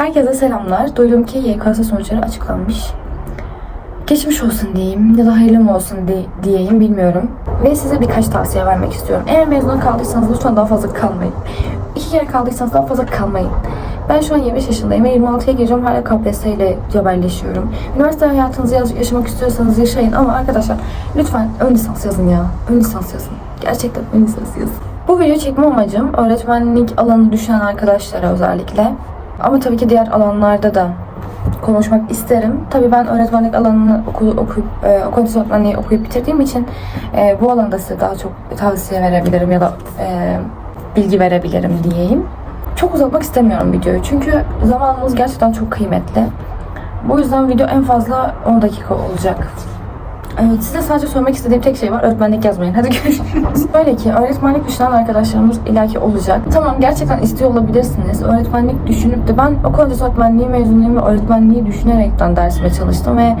Herkese selamlar. Duydum ki YKS sonuçları açıklanmış. Geçmiş olsun diyeyim ya da hayırlı olsun di- diyeyim bilmiyorum. Ve size birkaç tavsiye vermek istiyorum. Eğer mezun kaldıysanız lütfen daha fazla kalmayın. İki kere kaldıysanız daha fazla kalmayın. Ben şu an 25 yaşındayım ve 26'ya gireceğim. Hala KPSS ile cebelleşiyorum. Üniversite hayatınızı yaşamak istiyorsanız yaşayın ama arkadaşlar lütfen ön lisans yazın ya. Ön lisans yazın. Gerçekten ön lisans yazın. Bu video çekme amacım öğretmenlik alanı düşen arkadaşlara özellikle. Ama tabii ki diğer alanlarda da konuşmak isterim. Tabii ben öğretmenlik alanını oku, okuyup, e, okul öğretmenliği okuyup bitirdiğim için e, bu alanda size daha çok tavsiye verebilirim ya da e, bilgi verebilirim diyeyim. Çok uzatmak istemiyorum videoyu çünkü zamanımız gerçekten çok kıymetli. Bu yüzden video en fazla 10 dakika olacak. Evet, size sadece söylemek istediğim tek şey var. Öğretmenlik yazmayın. Hadi görüşürüz. Böyle ki öğretmenlik düşünen arkadaşlarımız illaki olacak. Tamam gerçekten istiyor olabilirsiniz. Öğretmenlik düşünüp de ben okul öncesi öğretmenliği mezunuyum ve öğretmenliği düşünerekten dersime çalıştım ve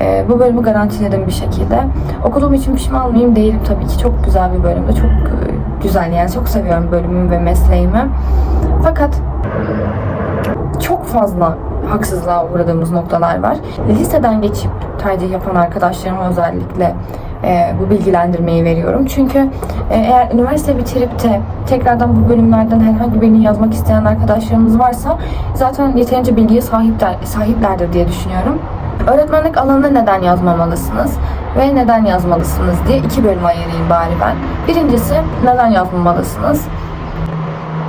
e, bu bölümü garantiledim bir şekilde. Okuduğum için pişman mıyım? Değilim tabii ki. Çok güzel bir bölümde. Çok e, güzel yani. Çok seviyorum bölümümü ve mesleğimi. Fakat çok fazla haksızlığa uğradığımız noktalar var. Liseden geçip tercih yapan arkadaşlarıma özellikle e, bu bilgilendirmeyi veriyorum. Çünkü e, eğer üniversite bitirip de tekrardan bu bölümlerden herhangi birini yazmak isteyen arkadaşlarımız varsa zaten yeterince bilgiye sahipler, sahiplerdir diye düşünüyorum. Öğretmenlik alanında neden yazmamalısınız ve neden yazmalısınız diye iki bölüm ayırayım bari ben. Birincisi neden yazmamalısınız?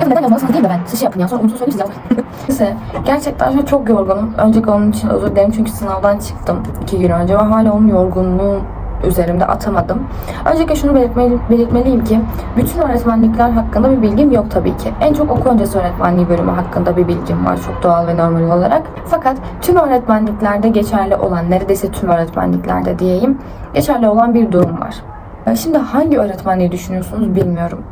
Neden yazmalısınız değil de ben. Siz şey yapın ya sonra unutup söyleyin siz. Neyse gerçekten şu çok yorgunum. Önceki onun için özür dilerim çünkü sınavdan çıktım iki gün önce ve hala onun yorgunluğu üzerimde atamadım. Öncelikle şunu belirtmeli, belirtmeliyim ki bütün öğretmenlikler hakkında bir bilgim yok tabii ki. En çok okul öncesi öğretmenliği bölümü hakkında bir bilgim var çok doğal ve normal olarak. Fakat tüm öğretmenliklerde geçerli olan, neredeyse tüm öğretmenliklerde diyeyim, geçerli olan bir durum var. Şimdi hangi öğretmenliği düşünüyorsunuz bilmiyorum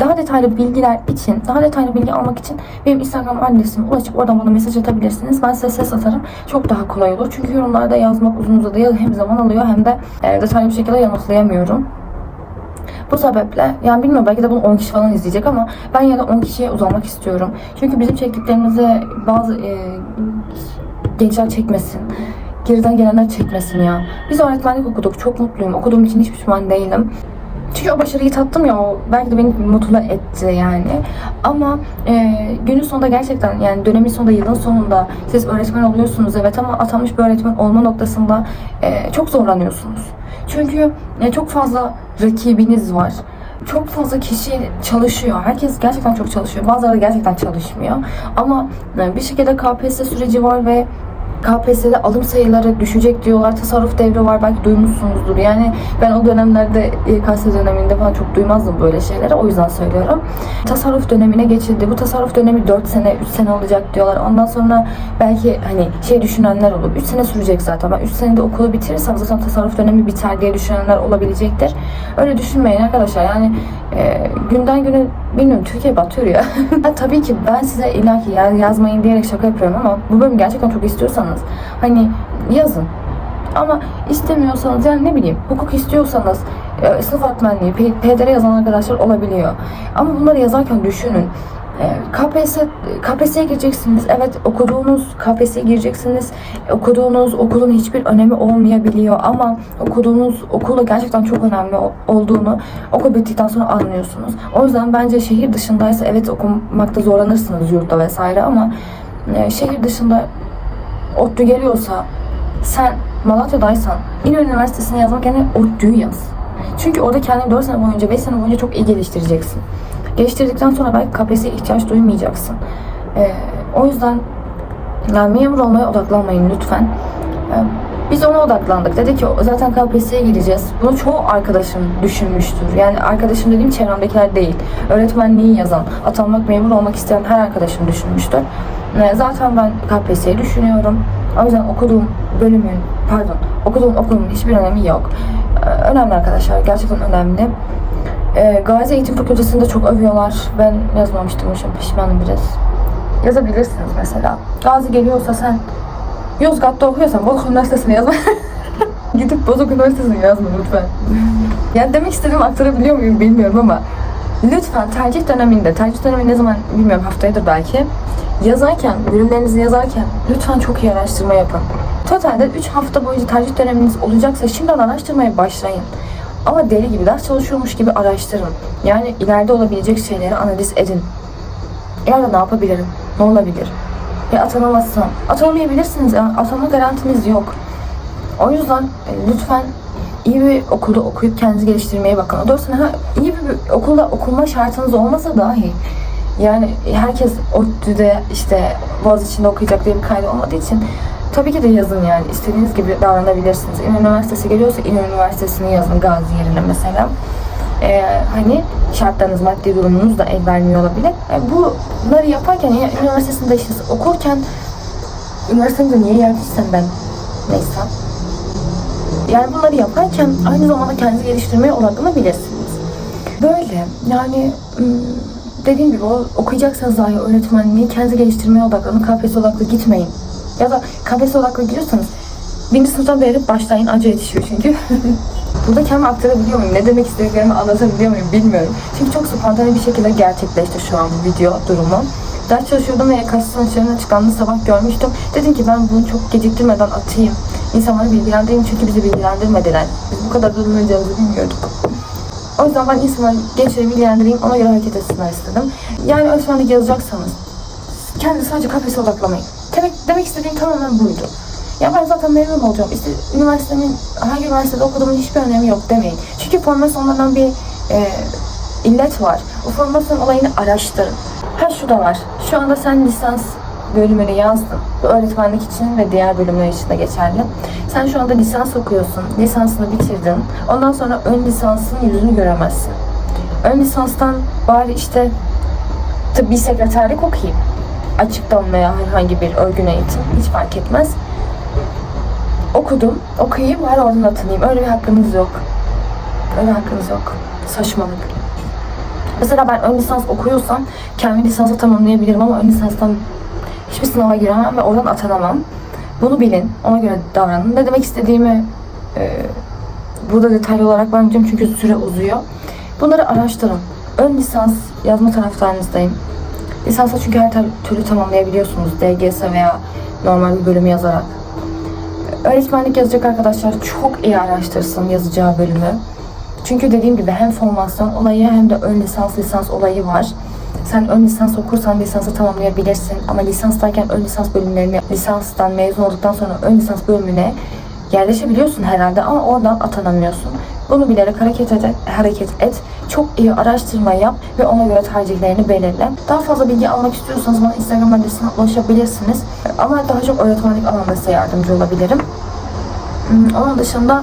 daha detaylı bilgiler için, daha detaylı bilgi almak için benim Instagram adresime ulaşıp oradan bana mesaj atabilirsiniz. Ben size ses atarım. Çok daha kolay olur. Çünkü yorumlarda yazmak uzun uzadıya hem zaman alıyor hem de e, detaylı bir şekilde yanıtlayamıyorum. Bu sebeple yani bilmiyorum belki de bunu 10 kişi falan izleyecek ama ben ya da 10 kişiye uzanmak istiyorum. Çünkü bizim çektiklerimizi bazı e, gençler çekmesin. Geriden gelenler çekmesin ya. Biz öğretmenlik okuduk. Çok mutluyum. Okuduğum için hiç pişman değilim. Çünkü o başarıyı tattım ya o belki de beni mutlu etti yani. Ama e, günün sonunda gerçekten yani dönemin sonunda yılın sonunda siz öğretmen oluyorsunuz evet ama atanmış bir öğretmen olma noktasında e, çok zorlanıyorsunuz. Çünkü e, çok fazla rakibiniz var. Çok fazla kişi çalışıyor. Herkes gerçekten çok çalışıyor. Bazıları gerçekten çalışmıyor. Ama e, bir şekilde KPSS süreci var ve KPSS'de alım sayıları düşecek diyorlar. Tasarruf devri var. Belki duymuşsunuzdur. Yani ben o dönemlerde YKS döneminde falan çok duymazdım böyle şeyleri. O yüzden söylüyorum. Tasarruf dönemine geçildi. Bu tasarruf dönemi 4 sene, 3 sene olacak diyorlar. Ondan sonra belki hani şey düşünenler olur. 3 sene sürecek zaten. Ben 3 senede okulu bitirirsem zaten tasarruf dönemi biter diye düşünenler olabilecektir. Öyle düşünmeyin arkadaşlar. Yani e, günden güne bilmiyorum Türkiye batıyor ya. tabii ki ben size illaki yaz, yazmayın diyerek şaka yapıyorum ama bu bölümü gerçekten çok istiyorsanız hani yazın. Ama istemiyorsanız yani ne bileyim hukuk istiyorsanız e, sınıf öğretmenliği, PDR yazan arkadaşlar olabiliyor. Ama bunları yazarken düşünün. E, KPSS, KPSS'ye gireceksiniz. Evet okuduğunuz KPSS'ye gireceksiniz. Okuduğunuz okulun hiçbir önemi olmayabiliyor ama okuduğunuz okulda gerçekten çok önemli olduğunu okul bittikten sonra anlıyorsunuz. O yüzden bence şehir dışındaysa evet okumakta zorlanırsınız yurtta vesaire ama e, şehir dışında ODTÜ geliyorsa sen Malatya'daysan İnönü Üniversitesi'ne yazmak yerine ODTÜ'yü yaz. Çünkü orada kendini 4 sene boyunca, 5 sene boyunca çok iyi geliştireceksin. Geliştirdikten sonra belki KPSS'ye ihtiyaç duymayacaksın. Ee, o yüzden yani memur olmaya odaklanmayın lütfen. Ee, biz ona odaklandık. Dedi ki zaten KPSS'ye gireceğiz. Bunu çoğu arkadaşım düşünmüştür. Yani arkadaşım dediğim çevremdekiler değil. Öğretmenliği yazan, atanmak, memur olmak isteyen her arkadaşım düşünmüştür. Ee, zaten ben KPSS'yi düşünüyorum. O yüzden okuduğum bölümün, pardon, okuduğum okulun hiçbir önemi yok. Önemli arkadaşlar, gerçekten önemli. Ee, Gazi Eğitim Fakültesi'nde çok övüyorlar. Ben yazmamıştım, şimdi pişmanım biraz. Yazabilirsiniz mesela. Gazi geliyorsa sen Yozgat'ta okuyorsan Bozok Üniversitesi'ne yazma. Gidip Bozok Üniversitesi'ne yazma lütfen. yani demek istediğimi aktarabiliyor muyum bilmiyorum ama lütfen tercih döneminde, tercih dönemi ne zaman bilmiyorum haftayadır belki. yazarken, bölümlerinizi yazarken lütfen çok iyi araştırma yapın. Totalde 3 hafta boyunca tercih döneminiz olacaksa şimdiden araştırmaya başlayın. Ama deli gibi ders çalışıyormuş gibi araştırın. Yani ileride olabilecek şeyleri analiz edin. İleride ne yapabilirim? Ne olabilir? Ya atanamazsam? Atanamayabilirsiniz. Yani atanma garantiniz yok. O yüzden e, lütfen iyi bir okulda okuyup kendinizi geliştirmeye bakın. Doğrusu ha, iyi bir okulda okuma şartınız olmasa dahi yani herkes ODTÜ'de işte Boğaziçi'nde okuyacak diye bir kaydı olmadığı için tabii ki de yazın yani. istediğiniz gibi davranabilirsiniz. İnönü Üniversitesi geliyorsa İnönü Üniversitesi'ni yazın Gazi yerine mesela. Ee, hani şartlarınız, maddi durumunuz da el vermiyor olabilir. Yani bunları yaparken, yani üniversitesinde işte okurken üniversitede niye yerleşsem ben neyse. Yani bunları yaparken aynı zamanda kendinizi geliştirmeye odaklanabilirsiniz. Böyle yani dediğim gibi okuyacaksanız dahi öğretmenliği kendinizi geliştirmeye odaklanın. KPSS odaklı gitmeyin. Ya da KPSS odaklı gidiyorsanız birinci sınıftan beri başlayın acı yetişiyor çünkü. Burada kendimi aktarabiliyor muyum? Ne demek istediklerimi anlatabiliyor muyum bilmiyorum. Çünkü çok spontane bir şekilde gerçekleşti şu an bu video durumu. Ders çalışıyordum ve YKS sonuçlarının açıklandığını sabah görmüştüm. Dedim ki ben bunu çok geciktirmeden atayım. İnsanları bilgilendireyim çünkü bizi bilgilendirmediler. Biz bu kadar durulmayacağımızı bilmiyorduk. O yüzden ben insanları gençleri bilgilendireyim, ona göre hareket etsinler istedim. Yani öğretmenlik yazacaksanız kendi sadece kafese odaklamayın. Demek, demek istediğim tamamen buydu. Ya ben zaten memnun olacağım. İşte üniversitenin, hangi üniversitede okuduğumun hiçbir önemi yok demeyin. Çünkü formasyonlardan bir e, illet var. O formasyon olayını araştırın. Ha şu da var. Şu anda sen lisans bölümünü yazdın. Bu öğretmenlik için ve diğer bölümler için de geçerli. Sen şu anda lisans okuyorsun. Lisansını bitirdin. Ondan sonra ön lisansın yüzünü göremezsin. Ön lisanstan bari işte tıbbi sekreterlik okuyayım. Açıktan veya herhangi bir örgün eğitim hiç fark etmez. Okudum, okuyayım, bari oradan atanayım. Öyle bir hakkınız yok. Öyle hakkınız yok. Saçmalık. Mesela ben ön lisans okuyorsam kendi lisansı tamamlayabilirim ama ön lisanstan hiçbir sınava giremem ve oradan atanamam. Bunu bilin, ona göre davranın. Ne demek istediğimi e, burada detaylı olarak vermeyeceğim çünkü süre uzuyor. Bunları araştırın. Ön lisans yazma taraftarınızdayım. Lisansa çünkü her türlü tamamlayabiliyorsunuz. DGS veya normal bir bölümü yazarak. Öğretmenlik yazacak arkadaşlar çok iyi araştırsın yazacağı bölümü. Çünkü dediğim gibi hem formasyon olayı hem de ön lisans lisans olayı var. Sen ön lisans okursan lisansı tamamlayabilirsin ama lisanstayken ön lisans bölümlerini lisanstan mezun olduktan sonra ön lisans bölümüne yerleşebiliyorsun herhalde ama oradan atanamıyorsun. Bunu bilerek hareket et, hareket et. Çok iyi araştırma yap ve ona göre tercihlerini belirle. Daha fazla bilgi almak istiyorsanız bana Instagram adresine ulaşabilirsiniz. Ama daha çok öğretmenlik alanında size yardımcı olabilirim. Hmm, Onun dışında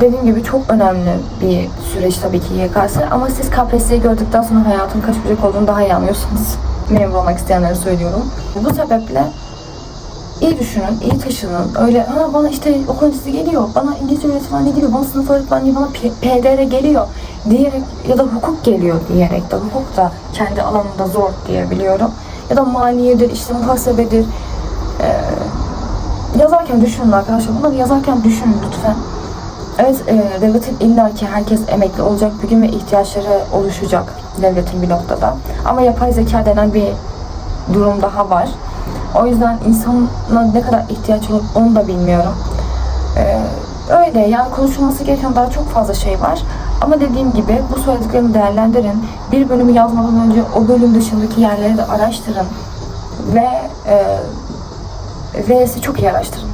dediğim gibi çok önemli bir süreç tabii ki YKS ama siz KPSS'yi gördükten sonra hayatın kaç bucak olduğunu daha iyi anlıyorsunuz. Memur olmak isteyenlere söylüyorum. Bu sebeple iyi düşünün, iyi taşının. Öyle ha bana işte okul öncesi geliyor, bana İngilizce öğretmenliği geliyor, bana sınıf öğretmenliği, bana PDR geliyor diyerek ya da hukuk geliyor diyerek de hukuk da kendi alanında zor diyebiliyorum. Ya da maliyedir, işte muhasebedir. Ee, yazarken düşünün arkadaşlar. Bunları yazarken düşünün lütfen. Evet, e, devletin illaki herkes emekli olacak bir gün ve ihtiyaçları oluşacak devletin bir noktada. Ama yapay zeka denen bir durum daha var. O yüzden insana ne kadar ihtiyaç olur onu da bilmiyorum. E, öyle yani konuşulması gereken daha çok fazla şey var. Ama dediğim gibi bu söylediklerimi değerlendirin. Bir bölümü yazmadan önce o bölüm dışındaki yerleri de araştırın. Ve e, V'si çok iyi araştırın.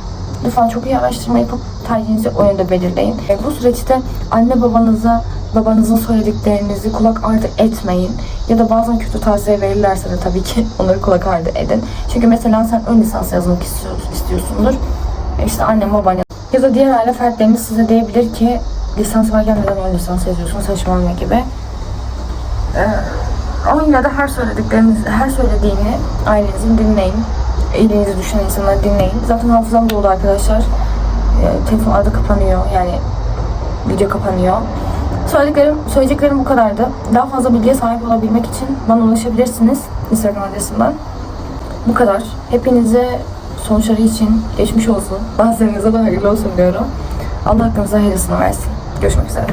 Lütfen çok iyi araştırma yapıp tercihinizi o yönde belirleyin. E, bu süreçte anne babanıza babanızın söylediklerinizi kulak ardı etmeyin. Ya da bazen kötü tavsiye verirlerse de tabii ki onları kulak ardı edin. Çünkü mesela sen ön lisans yazmak istiyorsun, istiyorsundur. E, işte annem baban ya da diğer aile fertleriniz size diyebilir ki lisans varken neden ön lisans yazıyorsun saçmalama gibi. Ee, ama yine de her söyledikleriniz, her söylediğini ailenizin dinleyin. İyiliğinizi düşünen insanları dinleyin. Zaten hafızam doldu arkadaşlar. Ee, telefon arada kapanıyor. Yani video kapanıyor. Söylediklerim, söyleyeceklerim bu kadardı. Daha fazla bilgiye sahip olabilmek için bana ulaşabilirsiniz Instagram adresimden. Bu kadar. Hepinize sonuçları için geçmiş olsun. Bazılarınıza da hayırlı olsun diyorum. Allah hakkınıza hayırlısını versin. Görüşmek üzere.